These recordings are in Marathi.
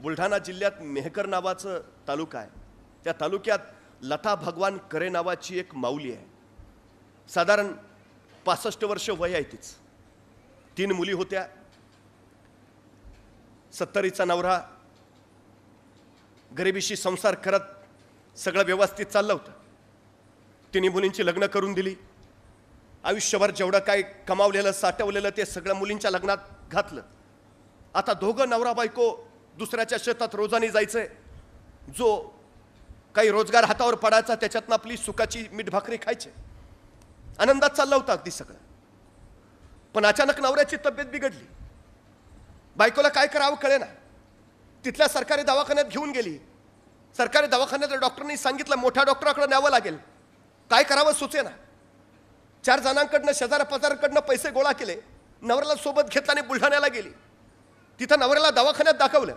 बुलढाणा जिल्ह्यात मेहकर नावाचं तालुका आहे. त्या तालुक्यात लता भगवान करे नावाची एक माऊली आहे. साधारण पासष्ट वर्ष वय आहे तीच. तीन मुली होत्या. सत्तरीचा नवरा. गरिबीशी संसार करत सगळं व्यवस्थित चाललं होतं. तिन्ही मुलींची लग्न करून दिली. आयुष्यभर जेवढं काय कमावलेलं साठवलेलं ते सगळं मुलींच्या लग्नात घातलं. आता दोघं नवरा बायको दुसऱ्याच्या शेतात रोजाने जायचंय. जो काही रोजगार हातावर पडायचा त्याच्यातनं आपली सुखाची मीठ भाकरी खायचे. आनंदात चालला होता अगदी सगळं. पण अचानक नवऱ्याची तब्येत बिघडली. बायकोला काय करावं कळेना. तिथल्या सरकारी दवाखान्यात घेऊन गेली. सरकारी दवाखान्यात डॉक्टरनी सांगितलं मोठ्या डॉक्टराकडे न्यावं लागेल. काय करावं सुचेना. चार जणांकडनं शेजाऱ्या पाजाराकडनं पैसे गोळा केले. नवऱ्याला सोबत घेतला आणि बुलढाण्याला गेली. तिथं नवऱ्याला दवाखान्यात दाखवलं.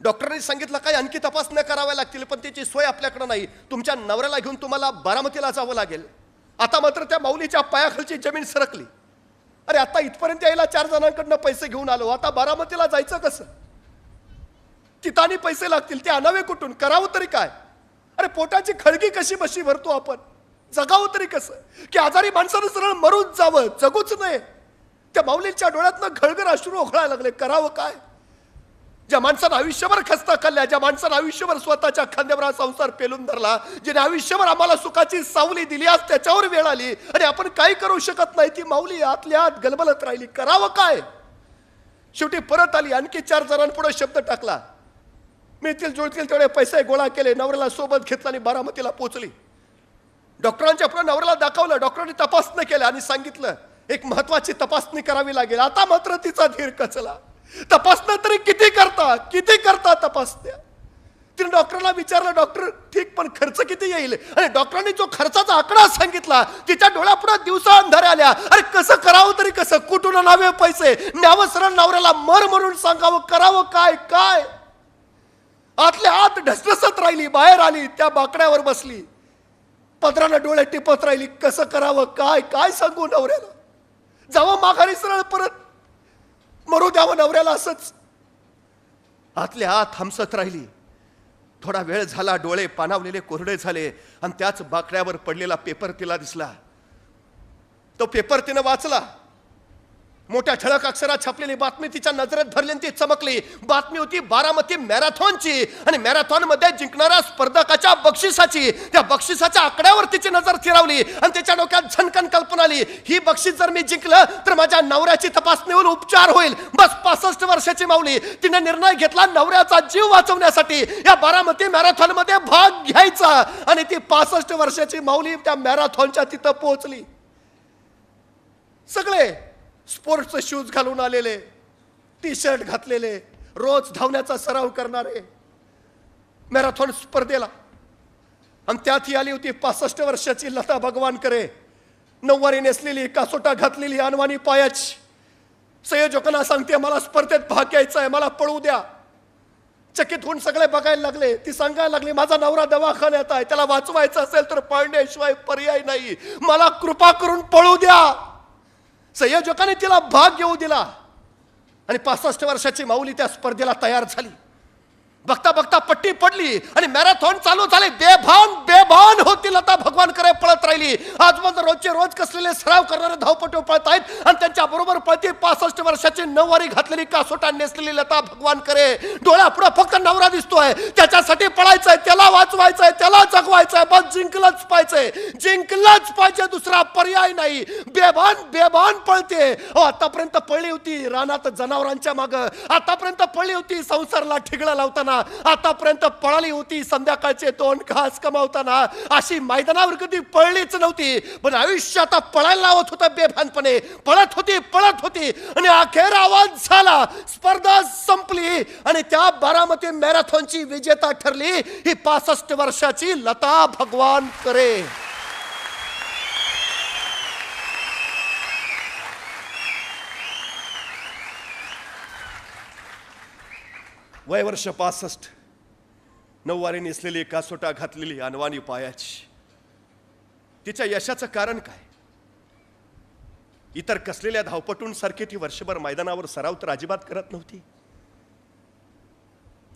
डॉक्टरांनी सांगितलं काय? आणखी तपासण्या कराव्या लागतील पण त्याची सोय आपल्याकडं नाही. तुमच्या नवऱ्याला घेऊन तुम्हाला बारामतीला जावं लागेल. आता मात्र त्या माऊलीच्या पायाखालची जमीन सरकली. अरे आता इथपर्यंत यायला चार जणांकडनं पैसे घेऊन आलो. आता बारामतीला जायचं कसं? तिथानी पैसे लागतील ते आणावे कुठून? करावं तरी काय? अरे पोटाची खळगी कशी बशी भरतो आपण? जगावं तरी कसं? की आजारी माणसानं सरळ मरून जावं जगूच नये. त्या माऊलींच्या डोळ्यातनं घळघर अश्रू ओघळायला लागले. करावं काय? ज्या माणसानं आयुष्यभर खस्ता खाल्ल्या ज्या माणसानं आयुष्यभर स्वतःच्या खांद्यावर हा संसार पेलून धरला ज्याने आयुष्यभर आम्हाला सुखाची सावली दिली आज त्याच्यावर वेळ आली आणि आपण काही करू शकत नाही ती माऊली आतल्या आत गलबलत राहिली. करावं काय? शेवटी परत आली आणखी चार जणांपुढे शब्द टाकला. मिळतील जुळतील तेवढे पैसे गोळा केले नवऱ्याला सोबत घेतला आणि बारामतीला पोचली डॉक्टरांच्या पुढे नवऱ्याला दाखवलं डॉक्टरांनी तपासणी केलं आणि सांगितलं एक महत्वाची तपासणी करावी लागेल. आता मात्र तिचा धीर कचला. तपासण्या तरी किती करता? किती करता तपासण्या? तिने डॉक्टरला विचारलं डॉक्टर ठीक पण खर्च किती येईल? आणि डॉक्टरांनी जो खर्चाचा आकडा सांगितला तिच्या डोळ्यापुढे दिवसा अंधारे आल्या. अरे कसं करावं तरी कसं? कुठून नावे पैसे? न्यावं सरळ नवऱ्याला मर मरून सांगावं. करावं काय? काय? आतल्या आत ढसढसत राहिली बाहेर आली त्या बाकड्यावर बसली. पदरानं डोळे टिपत राहिली कसं करावं? काय? काय सांगू नवऱ्याला? जावं माघारी सरळ परत मरू द्यावं नवऱ्याला असंच. आतल्या आत हमसत राहिली. थोडा वेळ झाला डोळे पानावलेले कोरडे झाले आणि त्याच बाकड्यावर पडलेला पेपर तिला दिसला. तो पेपर तिनं वाचला. मोठ्या ठळक अक्षरात छापलेली बातमी तिच्या नजरेत भरली आणि ती चमकली. बातमी होती बारामती मॅरेथॉनची. आणि मॅरेथॉनमध्ये जिंकणाऱ्या स्पर्धकाच्या बक्षिसाची. त्या बक्षिसाच्या आकड्यावर तिची नजर फिरवली आणि त्याच्या डोक्यात झनकन कल्पना आली. ही बक्षीस जर मी जिंकलं तर माझ्या नवऱ्याची तपासणीवर उपचार होईल. बस पासष्ट वर्षाची माऊली. तिने निर्णय घेतला नवऱ्याचा जीव वाचवण्यासाठी. या बारामती मॅरेथॉनमध्ये भाग घ्यायचा. आणि ती पासष्ट वर्षाची माऊली त्या मॅरेथॉनच्या तिथं पोहोचली. सगळे स्पोर्ट्सचे शूज घालून आलेले टी शर्ट घातलेले रोज धावण्याचा सराव करणारे मॅरेथॉन स्पर्धेला. आणि त्यात ही आली होती पासष्ट वर्षाची लता भगवान करे नऊवारी नेसलेली कासोटा घातलेली अनवानी पायाची. संयोजकांना सांगते मला स्पर्धेत भाग घ्यायचा आहे मला पळू द्या. चकित होऊन सगळे बघायला लागले. ती सांगायला लागली माझा नवरा दवाखान्यात आहे त्याला वाचवायचं असेल तर पळण्याशिवाय पर्याय नाही. मला कृपा करून पळू द्या. संयोजकाने तिला भाग घेऊ दिला. आणि पासष्ट वर्षाची माऊली त्या स्पर्धेला तयार झाली. बघता बघता पट्टी पडली आणि मॅरेथॉन चालू झाले. बेभान बेभान होती लता भगवान करे पळत राहिली. आजपर्यंत रोजचे रोज कसलेले सराव करणारे धावपटू पळत आहेत आणि त्यांच्या बरोबर पळती पासष्ट वर्षाची नऊवारी घातलेली कासोटा नेसलेली लता भगवान करे डोळ्यापुढे फक्त नवरा दिसतोय त्याच्यासाठी पळायचंय त्याला वाचवायचंय त्याला जगवायचंय. बस जिंकलंच पाहिजे. जिंकलंच पाहिजे दुसरा पर्याय नाही. बेभान बेभान पळते. हो आतापर्यंत पळली होती रानात जनावरांच्या माग. आतापर्यंत पळली होती संसारला ठिगळा लावताना. आतापर्यंत पळाली होती. संध्याकाळचे दोन घास कमावताना अशी मैदानावर कधी पळलीच नव्हती. पण आयुष्य आता पळायला लावत होतं बेभानपणे. पळत होती पळत होती. आणि अखेर आवाज झाला. स्पर्धा संपली. आणि त्या बारामती मॅरेथॉनची विजेता ठरली. ही पासष्ट वर्षाची लता भगवान करे. वय वर्ष पासष्ट. नऊवारी नेसलेली कासोटा घातलेली अनवानी पायाची. तिच्या यशाचं कारण काय? इतर कसलेल्या धावपटूंसारखी ती वर्षभर मैदानावर सराव तर अजिबात करत नव्हती.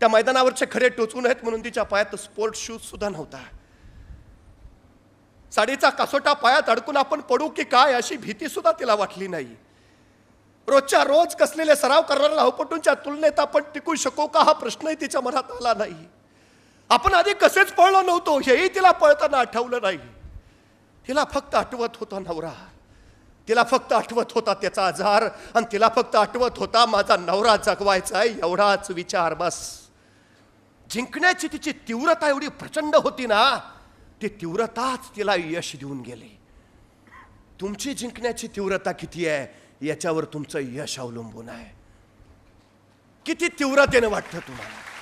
त्या मैदानावरचे खडे टोचू नयेत म्हणून तिच्या पायात स्पोर्ट शूज सुद्धा नव्हता. साडीचा कासोटा पायात अडकून आपण पडू की काय अशी भीती सुद्धा तिला वाटली नाही. रोजच्या रोज कसलेले सराव करणाऱ्या धावपटूंच्या तुलनेत आपण टिकू शकू का हा प्रश्नही तिच्या मनात आला नाही. आपण आधी कसेच पळलो नव्हतो हेही तिला पळताना आठवलं नाही. तिला फक्त आठवत होता नवरा. तिला फक्त आठवत होता त्याचा आजार आणि तिला फक्त आठवत होता माझा नवरा जगवायचा आहे एवढाच विचार बस. जिंकण्याची तिची तीव्रता एवढी प्रचंड होती ना ती तीव्रताच तिला यश देऊन गेली. तुमची जिंकण्याची तीव्रता किती आहे? याच्यावर तुमचं यश अवलंबून आहे. किती तीव्रतेनं वाटतं तुम्हाला?